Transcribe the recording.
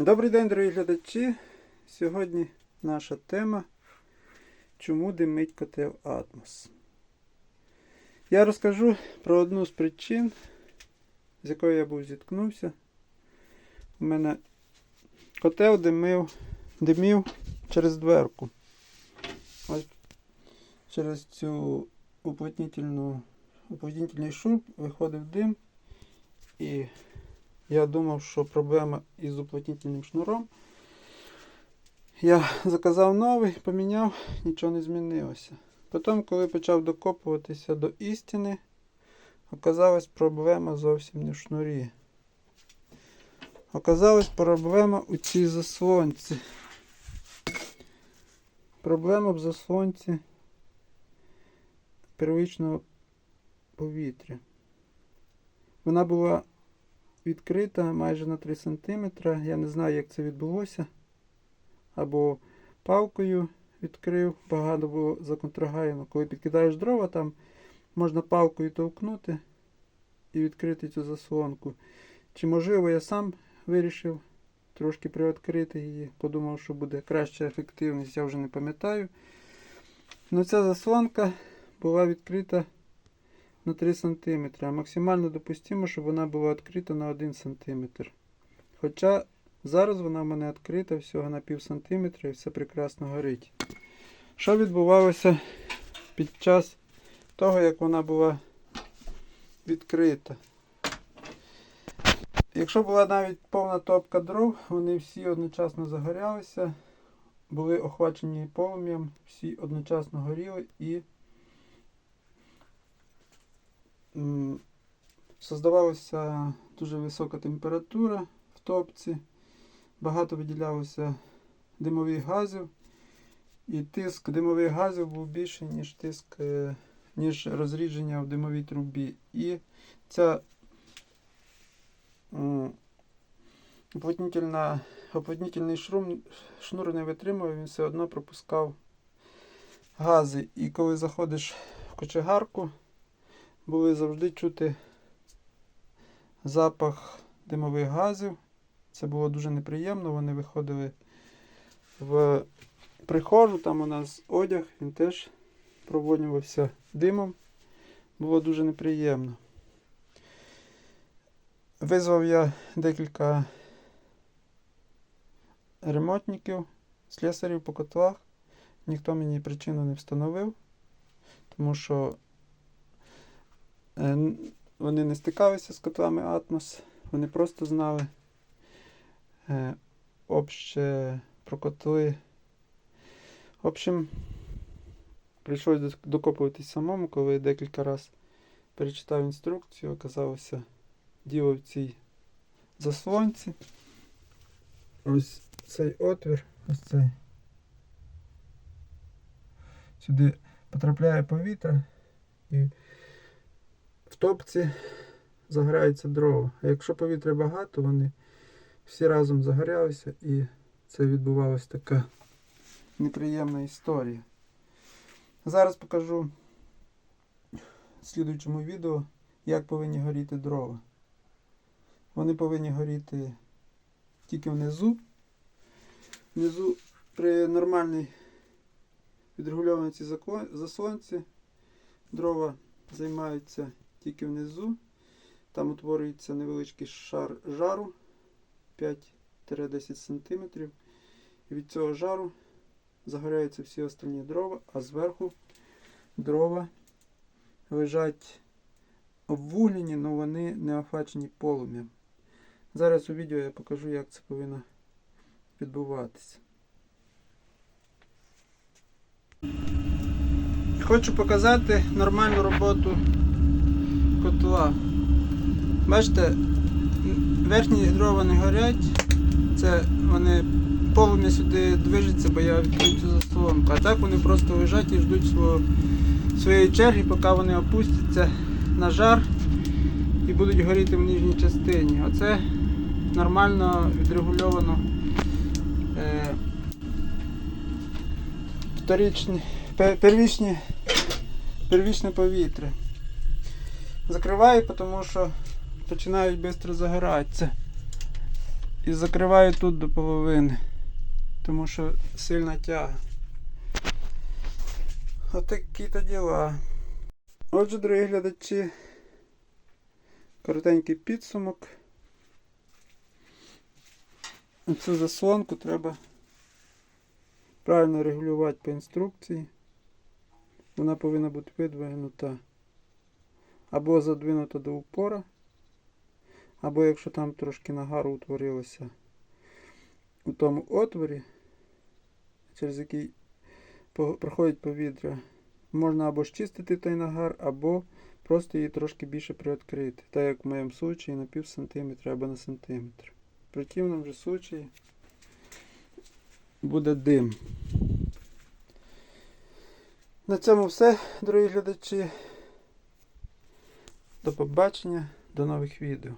Добрий день, дорогі глядачі. Сьогодні наша тема Чому димить котел Атмос. Я розкажу про одну з причин, з якою я був зіткнувся. У мене котел димив, димів через дверку. Ось через цю уплотнительну, уплотнительний шур виходив дим і я думав, що проблема із уплотнительним шнуром. Я заказав новий, поміняв, нічого не змінилося. Потім, коли почав докопуватися до істини, оказалась проблема зовсім не в шнурі. Оказалась проблема у цій заслонці. Проблема в заслонці первичного повітря. Вона була відкрита майже на 3 см. Я не знаю, як це відбулося. Або палкою відкрив, багато було законтрагаяно. Коли підкидаєш дрова, там можна палкою товкнути і відкрити цю заслонку. Чи можливо я сам вирішив трошки приоткрити її, подумав, що буде краща ефективність, я вже не пам'ятаю. Ну ця заслонка була відкрита на 3 см, а максимально допустимо, щоб вона була відкрита на 1 см. Хоча зараз вона в мене відкрита всього на пів сантиметра і все прекрасно горить. Що відбувалося під час того, як вона була відкрита? Якщо була навіть повна топка дров, вони всі одночасно загорялися, були охвачені полум'ям, всі одночасно горіли і создавалася дуже висока температура в топці, багато виділялося димових газів, і тиск димових газів був більший, ніж тиск, е, ніж розрідження в димовій трубі. І ця м, уплотнительна, шрум, шнур не витримував, він все одно пропускав гази. І коли заходиш в кочегарку, були завжди чути запах димових газів. Це було дуже неприємно. Вони виходили в прихожу, там у нас одяг, він теж провонювався димом. Було дуже неприємно. Визвав я декілька ремонтників, слесарів по котлах. Ніхто мені причину не встановив, тому що Вони не стикалися з котлами Атмос, вони просто знали е, обще про котли. В общем, прийшлось докопуватись самому, коли декілька разів перечитав інструкцію, оказалося діло в цій заслонці. Ось цей отвір, ось цей. Сюди потрапляє повітря і в топці загоряються дрова. А якщо повітря багато, вони всі разом загорялися і це відбувалася така неприємна історія. Зараз покажу в слідуючому відео, як повинні горіти дрова. Вони повинні горіти тільки внизу. Внизу при нормальній відрегульованій цій закло- дрова займаються тільки внизу. Там утворюється невеличкий шар жару 5-10 см. І від цього жару загоряються всі остальні дрова, а зверху дрова лежать обвуглені, але вони не охвачені полум'ям. Зараз у відео я покажу, як це повинно відбуватися. Хочу показати нормальну роботу котла. Бачите, верхні дрова не горять. Це вони полум'я сюди движеться, бо я відкрив цю заслонку. А так вони просто лежать і ждуть свого, своєї черги, поки вони опустяться на жар і будуть горіти в нижній частині. Оце нормально відрегульовано е, вторічні, пе- первічні, первічне повітря. Закриваю, тому що починають швидко загоратися. І закриваю тут до половини. Тому що сильна тяга. Отакі то діла. Отже, дорогі глядачі, коротенький підсумок. Цю заслонку треба правильно регулювати по інструкції. Вона повинна бути видвинута або задвинута до упора, або якщо там трошки нагару утворилося у тому отворі, через який проходить повітря, можна або щистити той нагар, або просто її трошки більше приоткрити. Так як в моєму случаї на пів сантиметра або на сантиметр. В противному же случаї буде дим. На цьому все, дорогі глядачі. До побачення, до нових відео.